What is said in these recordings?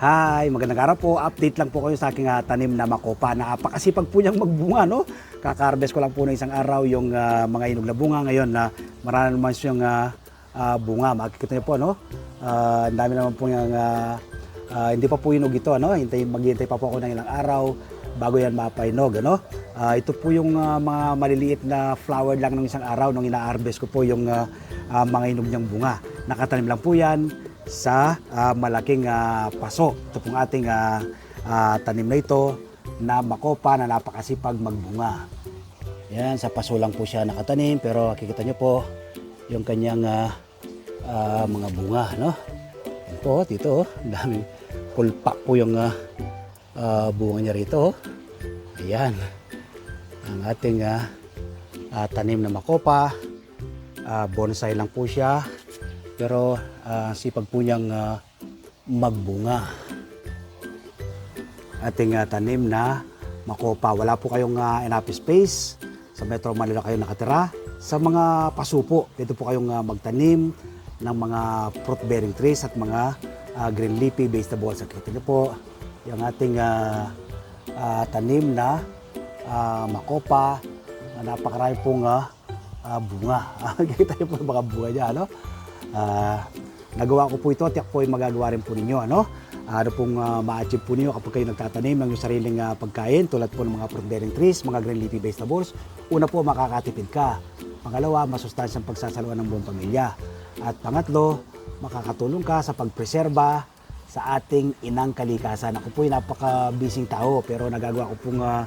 Hi, magandang araw po. Update lang po kayo sa aking ah, tanim na makopa. Napakasipag po niyang magbunga, no? Kakarbes ko lang po na isang araw yung ah, mga inog na bunga. Ngayon na marami naman siyang ah, ah, bunga. Makikita niyo po, no? Ah, ang dami naman po yung ah, ah, hindi pa po inog ito, ano? Hintay, maghihintay pa po ako ng ilang araw bago yan mapainog, ano? Ah, ito po yung ah, mga maliliit na flower lang ng isang araw nung ina-harvest ko po yung ah, ah, mga inog niyang bunga. Nakatanim lang po yan sa ah, malaking ah, paso. Ito pong ating ah, ah, tanim na ito na makopa na napakasipag magbunga. Yan, sa paso lang po siya nakatanim pero makikita nyo po yung kanyang ah, ah, mga bunga. No? Yan po, dito, oh, daming pulpak po yung ah, ah, bunga niya rito. oh. Ayan, ang ating ah, ah, tanim na makopa. Ah, bonsai lang po siya pero ah, sipag po niyang ah, magbunga. Ating ah, tanim na makopa. Wala po kayong uh, enough space. Sa Metro Manila kayo nakatira. Sa mga pasupo, dito po kayong ah, magtanim ng mga fruit bearing trees at mga ah, green leafy vegetables. At kita niyo po yung ating ah, ah, tanim na ah, makopa na napakarami pong ah, ah, bunga. Kita niyo po yung mga bunga niya, ano? Ah, nagawa ko po ito, tiyak po yung magagawa rin po ninyo. Ano, ano pong uh, ma-achieve po ninyo kapag kayo nagtatanim ng sariling ah, pagkain tulad po ng mga fruit-bearing trees, mga green leafy vegetables. Una po, makakatipid ka. Pangalawa, masustansyang pagsasaluan ng buong pamilya. At pangatlo, makakatulong ka sa pagpreserba sa ating inang kalikasan. Ako po ay napaka-busy tao pero nagagawa ko pong ah,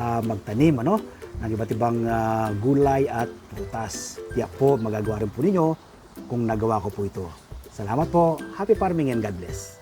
ah, magtanim ano, ng iba't ibang ah, gulay at prutas. Tiyak po, magagawa rin po ninyo kung nagawa ko po ito. Salamat po. Happy farming and God bless.